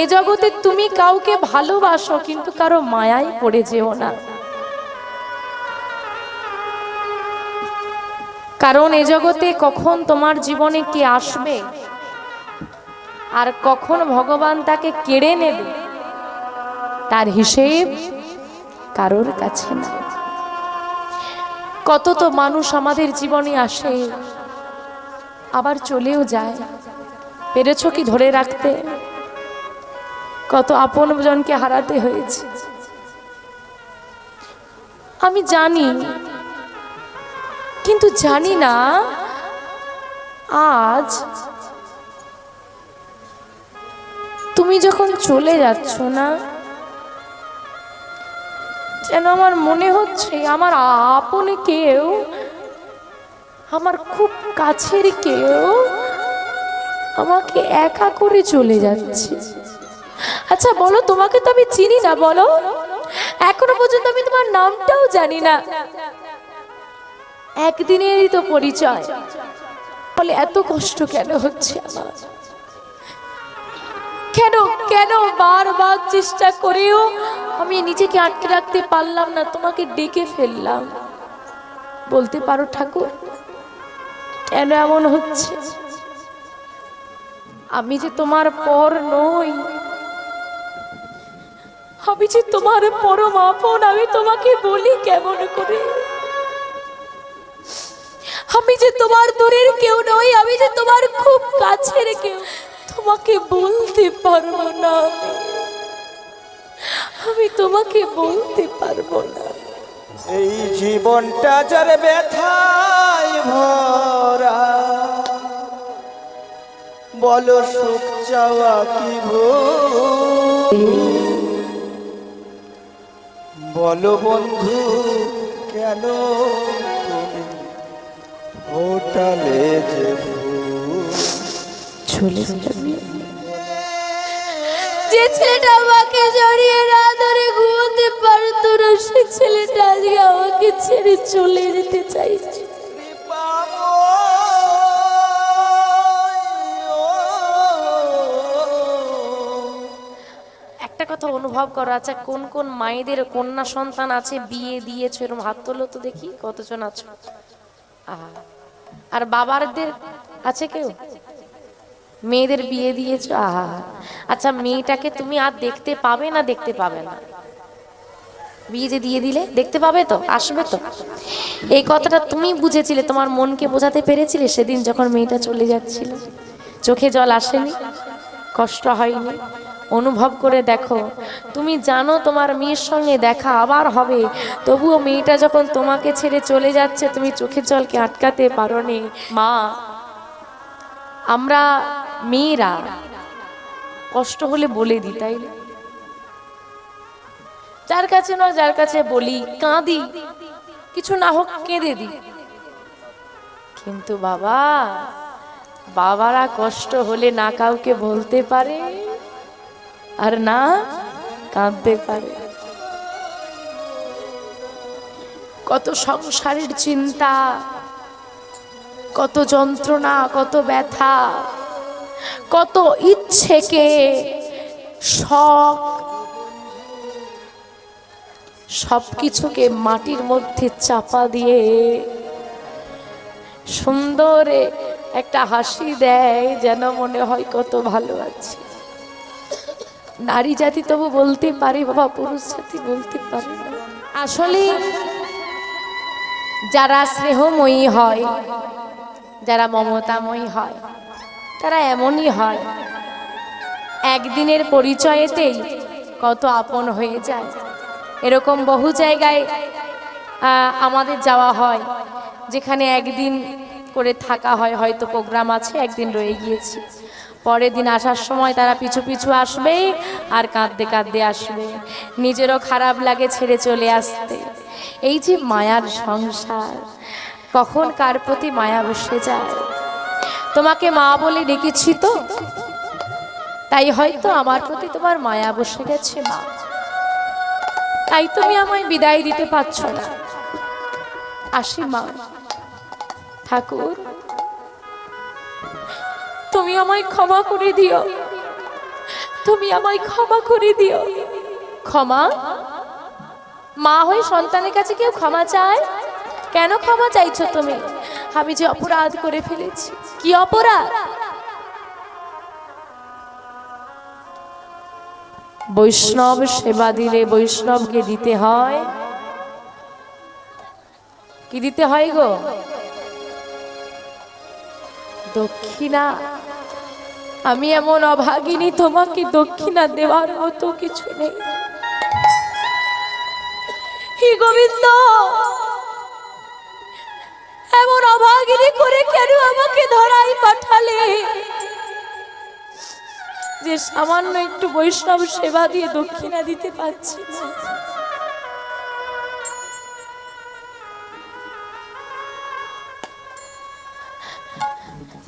এ জগতে তুমি কাউকে ভালোবাসো, কিন্তু কারও মায়ায় পড়ে যেও না। কারণ এ জগতে কখন তোমার জীবনে কে আসবে, আর কখন ভগবান তাকে কেড়ে নেবে, তার হিসেব কারোর কাছে না। কত তো মানুষ আমাদের জীবনে আসে, আবার চলেও যায়। পেরেছ কি ধরে রাখতে? কত আপনজনকে হারাতে হয়েছে। আমি জানি, কিন্তু জানি না, আজ তুমি যখন চলে যাচ্ছ না, যেন আমার মনে হচ্ছে আমার আপন কেউ, আমার খুব কাছের কেউ আমাকে একা করে চলে যাচ্ছে। আচ্ছা বলো, তোমাকে তো আমি চিনি না, বলো। এখনও পর্যন্ত আমি তোমার নামটাও জানি না। একদিনেরই তো পরিচয়। বলে, এত কষ্ট কেন হচ্ছে আমার? কেন কেন বারবার চেষ্টা করেও আমি নিজেকে আটকে রাখতে পারলাম না, তোমাকে ডেকে ফেললাম। বলতে পারো, ঠাকুর, কেন এমন হচ্ছে? আমি যে তোমার পর নই আমি যে তোমার পরম আপন, আমি তোমাকে বলি কেমন করে আমি যে তোমার দূরের কেউ নই, আমি যে তোমার খুব কাছের কেউ, তোমাকে বলতে পারব না আমি। তোমাকে বলতে পারব না এই জীবনটা যার ব্যথায় ভরা, বলো সুখ চাওয়া কি ভুল? বলো বন্ধু কেন তুমি হোটালে যে চলে যে ছেলেটা আমাকে জড়িয়ে না ধরে ঘুমোতে পারতো না সে ছেলেটা আজকে আমাকে ছেড়ে চলে যেতে চাইছে। কথা অনুভব করো আচ্ছা কোন কোন মায়েদের কন্যা সন্তান আছে, বিয়ে দিয়েছ এরকম হাত তোলো তো দেখি কতজন আছো। আর বাবারদের আছে কেউ? মেয়েদের বিয়ে দিয়েছ? আহা আচ্ছা মেয়েটাকে তুমি আর দেখতে পাবে না দেখতে পাবে না? বিয়ে যে দিয়ে দিলে দেখতে পাবে তো, আসবে তো? এই কথাটা তুমি বুঝেছিলে, তোমার মনকে বোঝাতে পেরেছিলে সেদিন যখন মেয়েটা চলে যাচ্ছিল? চোখে জল আসেনি, কষ্ট হয়নি? অনুভব করে দেখো। তুমি জানো তোমার মেয়ের সঙ্গে দেখা আবার হবে। তবুও মেয়েটা যখন তোমাকে ছেড়ে চলে যাচ্ছে, তুমি চোখের জলকে আটকাতে পারো নি মা, আমরা মেয়েরা কষ্ট হলে বলে দিই, তাই না? যার কাছে না যার কাছে বলি, কাঁদি। কিছু না হোক কেঁদে দিই। কিন্তু বাবা, বাবারা কষ্ট হলে না কাউকে বলতে পারে। আর না কাঁদতে পারে। কত সংসারের চিন্তা, কত যন্ত্রণা, কত ব্যথা, কত ইচ্ছেকে শখ সব কিছুকে মাটির মধ্যে চাপা দিয়ে সুন্দরে একটা হাসি দেয় যেন মনে হয় কত ভালো আছে। নারী জাতি তবু বলতে পারে, বাবা পুরুষ জাতি বলতে পারে আসলে যারা স্নেহময়ী হয়, যারা মমতাময়ী হয়, তারা এমনই হয়। একদিনের পরিচয়েতেই কত আপন হয়ে যায়। এরকম বহু জায়গায় আমাদের যাওয়া হয়, যেখানে একদিন করে থাকা হয়, হয়তো প্রোগ্রাম আছে, একদিন রয়ে গিয়েছি। পরের দিন আসার সময় তারা পিছু পিছু আসবে আর কাঁদতে কাঁদতে আসবে। নিজেরও খারাপ লাগে ছেড়ে চলে আসতে। এই যে মায়ার সংসার, কখন কার প্রতি মায়া বসে যায়? তোমাকে মা বলে ডেকেছি তো। তাই হয়তো আমার প্রতি তোমার মায়া বসে গেছে মা। তাই তুমি আমায় বিদায় দিতে পারছ না। আসি মা। ঠাকুর। তুমি আমায় ক্ষমা করে দিও। তুমি আমায় ক্ষমা করে দিও। ক্ষমা? মা হয়ে সন্তানের কাছে কেউ ক্ষমা চায়? কেন ক্ষমা চাইছো তুমি? আমি যে অপরাধ করে ফেলেছি। কি অপরাধ? বৈষ্ণব সেবা দিলে বৈষ্ণবকে দিতে হয়। কি দিতে হয় গো? দক্ষিণা। আমি এমন অভাগিনী, তোমাকে দক্ষিণা দেওয়ার মতো কিছু নেই। হে গোবিন্দ, এমন অভাগিনী করে কেন আমাকে ধরাই পাঠালে? যে সামান্য একটু বৈষ্ণব সেবা দিয়ে দক্ষিণা দিতে পারছি না।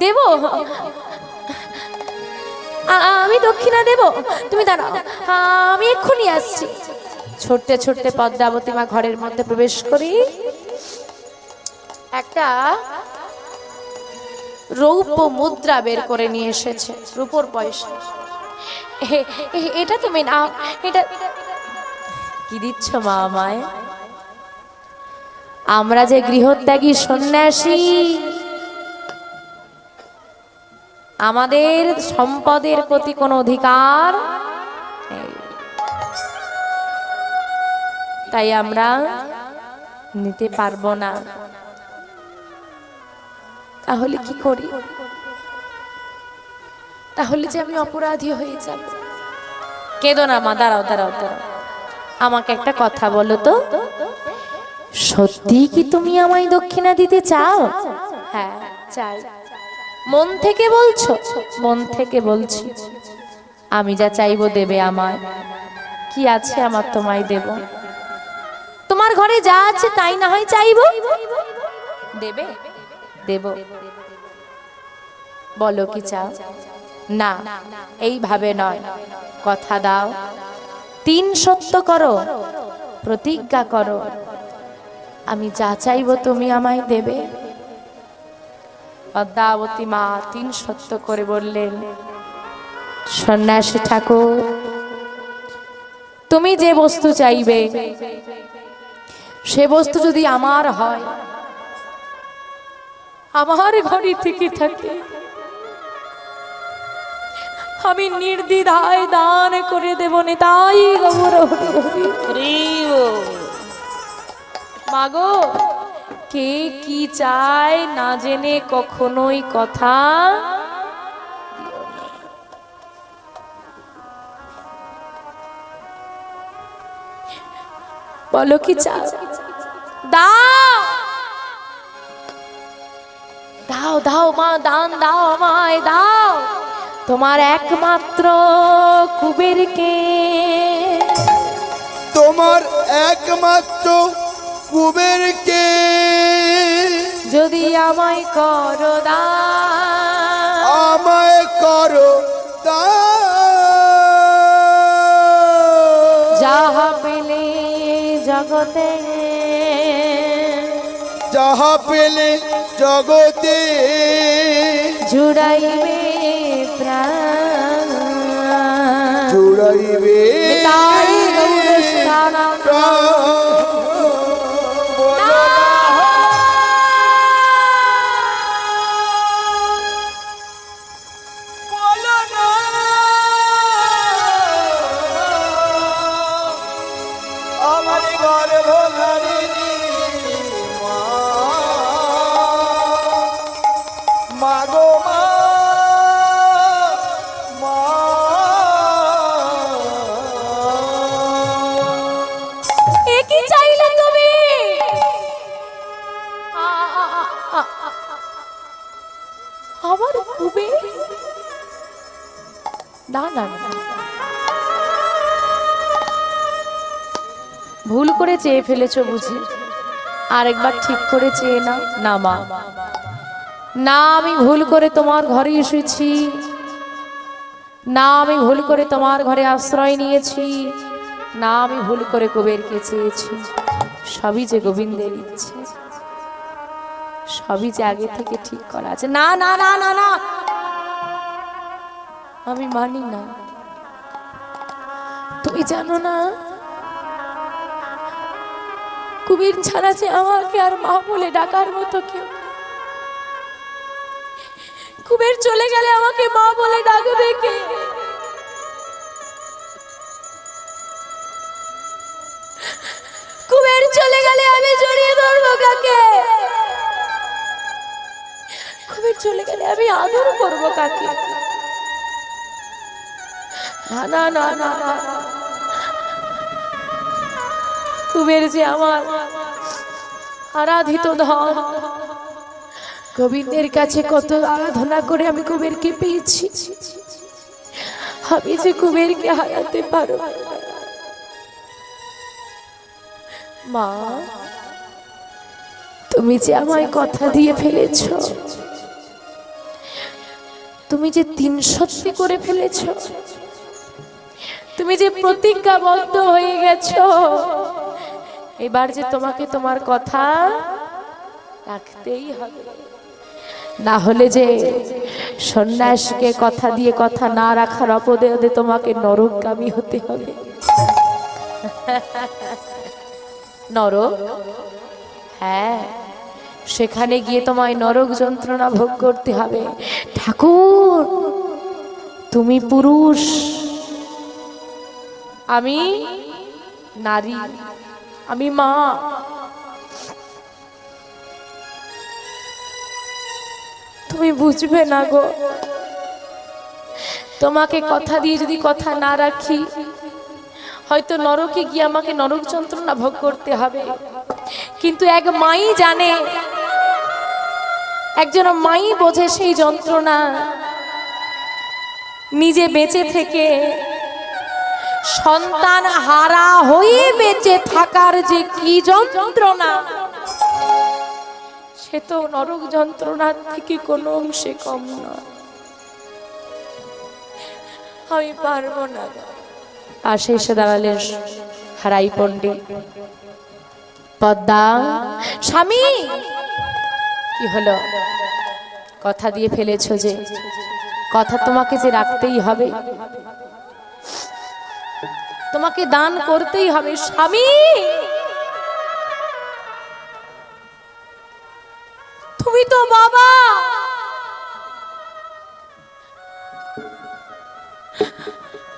দেব আমি দক্ষিণা দেব। তুমি দাঁড়াও। আমি এক্ষুনি আসছি। ছুটতে ছুটতে পদ্মাবতী মা ঘরের মধ্যে প্রবেশ করি। একটা রৌপ্য মুদ্রা বের করে নিয়ে এসেছে রূপোর পয়সা। এটা তুমি নাও এটা কি দিচ্ছ মা আমায়? আমরা যে গৃহত্যাগী সন্ন্যাসী আমাদের সম্পদের প্রতি কোনো অধিকার। তাই আমরা নিতে পারব না। তাহলে কি করি? তাহলে যে আমি অপরাধী হয়ে যাব। কেঁদো না মা, দাঁড়াও দাঁড়াও দাঁড়াও। আমাকে একটা কথা বলো তো। সত্যি কি তুমি আমায় দক্ষিণা দিতে চাও? হ্যাঁ চাই। মন থেকে বলছো? মন থেকে বলছি। আমি যা চাইব দেবে আমায়। কি আছে আমার তোমায় দেব? তোমার ঘরে যা আছে তাই না হয় চাইব? দেবে? দেব। বলো কি চাও? না, এইভাবে নয়। কথা দাও। তিন সত্য করো। প্রতিজ্ঞা করো। আমি যা চাইব তুমি আমায় দেবে। পদ্মাবতী মা তিন সত্য করে বললেন, সন্ন্যাসী ঠাকুর, তুমি যে বস্তু চাইবে, সে বস্তু যদি আমার হয়, আমার ঘরে থেকে থাকে। আমি নির্দিধায় দান করে দেব নে তাই গৌর মাগো কে কি চায় না জেনে কখনোই কথা? বলো কি দাও দাও মা, দান দাও আমায়, দাও। তোমার একমাত্র কুবেরকে। তোমার একমাত্র কুবেরকে। যদি আমায় করো দান আমায় করো। যাহা পেলে জগতে যাহা পেলে জগতে জুড়াইবে প্রাণ জুড়াইবে আমার খুবই না না না। ভুল করে চেয়ে ফেলেছ বুঝি। আরেকবার ঠিক করে চেয়ে না না, মা। না, আমি ভুল করে তোমার ঘরে এসেছি। না, আমি ভুল করে তোমার ঘরে আশ্রয় নিয়েছি। না, আমি ভুল করে কুবেরকে চেয়েছি। সবই যে গোবিন্দের ইচ্ছে। সবই যে আগে থেকে ঠিক করা আছে। না না না না না। আমি মানি না। তুমি জানো না কুমির ছাড়া যে আমাকে আর মা বলে ডাকার মতো কেউ। কুবের চলে গেলে আমাকে মা বলে ডাকবে কে কুবের চলে গেলে আমি জড়িয়ে ধরবো কাকে কুবের চলে গেলে আমি আদর করব কাকে না না না না না। কুবের যে আমার আরাধিত ধন। গোবিন্দের কাছে কত আরাধনা করে আমি কুবেরকে পেয়েছি। আমি যে কুবেরকে হারাতে পারো মা, তুমি যে আমায় কথা দিয়ে ফেলেছ, তুমি যে তিন সত্যি করে ফেলেছ, তুমি যে প্রতিজ্ঞাবদ্ধ হয়ে গেছো এবার যে তোমাকে তোমার কথা রাখতেই হবে। না হলে যে সন্ন্যাসকে কথা দিয়ে কথা না রাখার অপদেদে তোমাকে নরকগামী হতে হবে। নরক হ্যাঁ সেখানে গিয়ে তোমায় নরক যন্ত্রণা ভোগ করতে হবে। ঠাকুর, তুমি পুরুষ, আমি নারী। আমি মা। তুমি বুঝবে না গো। তোমাকে কথা দিয়ে যদি কথা না রাখি, হয়তো নরকে গিয়ে আমাকে নরক যন্ত্রণা ভোগ করতে হবে। কিন্তু এক মাই জানে, একজন মাই বোঝে সেই যন্ত্রণা। নিজে বেঁচে থেকে সন্তান হারা হয়ে বেঁচে থাকার যে কি যন্ত্রণা? সে তো নরক যন্ত্রণার থেকে কোনো অংশে কম নয়। আমি পারব না। পাশে এসে দাঁড়ালেন হারাই পণ্ডিত। পদ্মা, স্বামী! কি হলো? কথা দিয়ে ফেলেছ যে, কথা তোমাকে যে রাখতেই হবে। তোমাকে দান করতেই হবে, স্বামী। তুমি তো বাবা।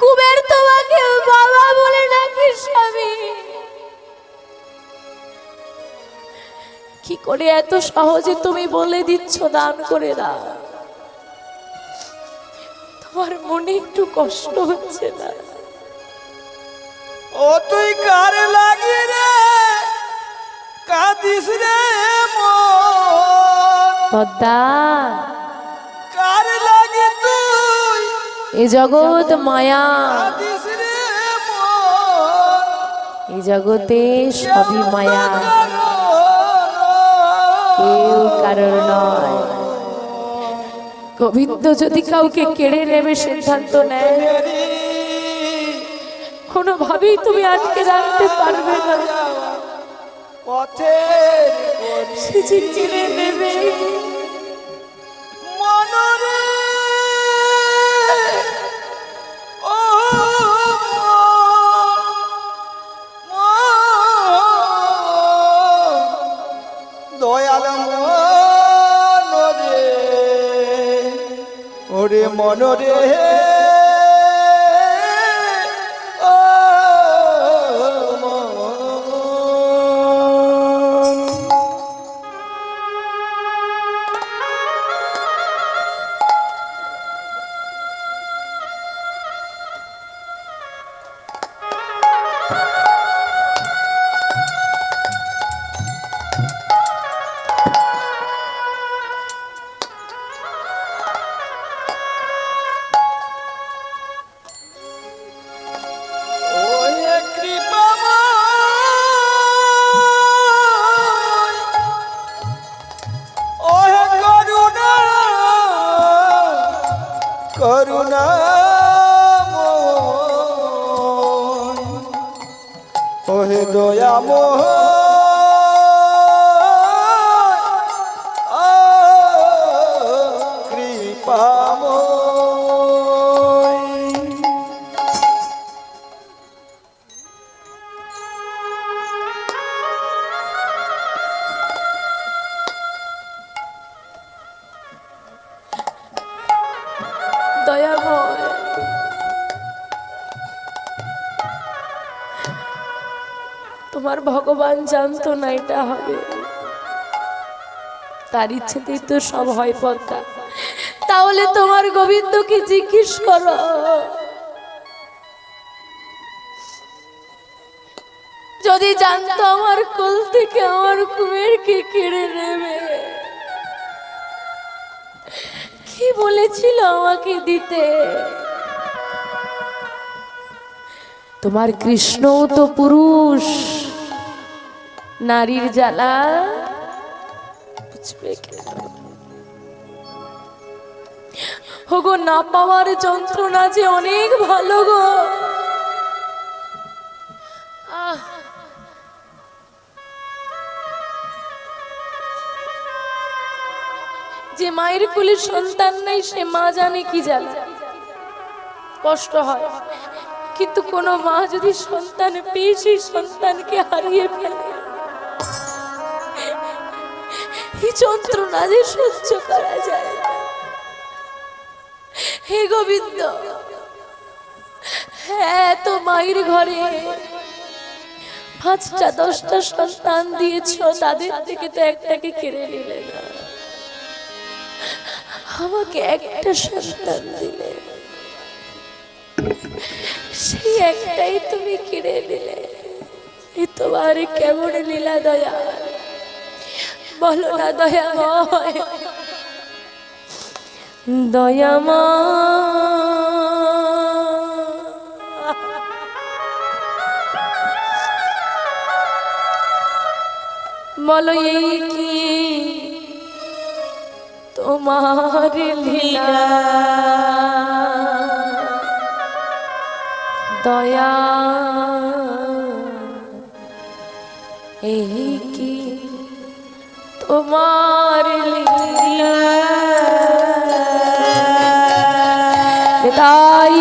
কুবের তোমাকে বাবা বলে ডাকে, স্বামী। কি করে এত সহজে তুমি বলে দিচ্ছ দান করে দাও? তোমার মনে একটু কষ্ট হচ্ছে না। ও তুই কার লাগি রে? কাঁদিস রে পদ্মা। কার লাগি তুই? এ জগৎ মায়া। এই জগতে সবই মায়া। কেউ কারোর নয়। গোবিন্দ যদি কাউকে কেড়ে নেবে সিদ্ধান্ত নেয়। কোনোভাবেই তুমি আটকে জানতে পারবে না। পথের সে কেড়ে নেবে মনরে। তোমার ভগবান জানতো না এটা হবে। তার ইচ্ছেতেই তো সব হয় পদ্মা। তাহলে তোমার গোবিন্দকে জিজ্ঞেস করো। যদি জানতো আমার কোল থেকে আমার কুমেরকে কেড়ে নেবে। কি বলেছিল আমাকে দিতে? তোমার কৃষ্ণও তো পুরুষ। নারীর জ্বালা। কেন? না পাওয়ার যন্ত্রণা যে অনেক ভালো গো। যে মায়ের কুলে সন্তান নাই, সে মা জানে কি জ্বালা। কষ্ট হয়। কিন্তু কোনো মা যদি সন্তান পেয়ে, সেই সন্তানকে হারিয়ে ফেলে এই যন্ত্রণা যে সহ্য করা যায় হে গোবিন্দ হ্যাঁ তো মায়ের ঘরে পাঁচটা, দশটা সন্তান দিয়েছ, তাদের থেকে তো একটাকে কেড়ে নিলে না। আমাকে একটা সন্তান দিলে। সেই একটাই তুমি কেড়ে নিলে। তোমার কেমন লীলা দয়া বলো না দয়াময়। দয়ামা বলো এই কি তোমার লীলা? দয়া এই কি তোমার লীলা তাই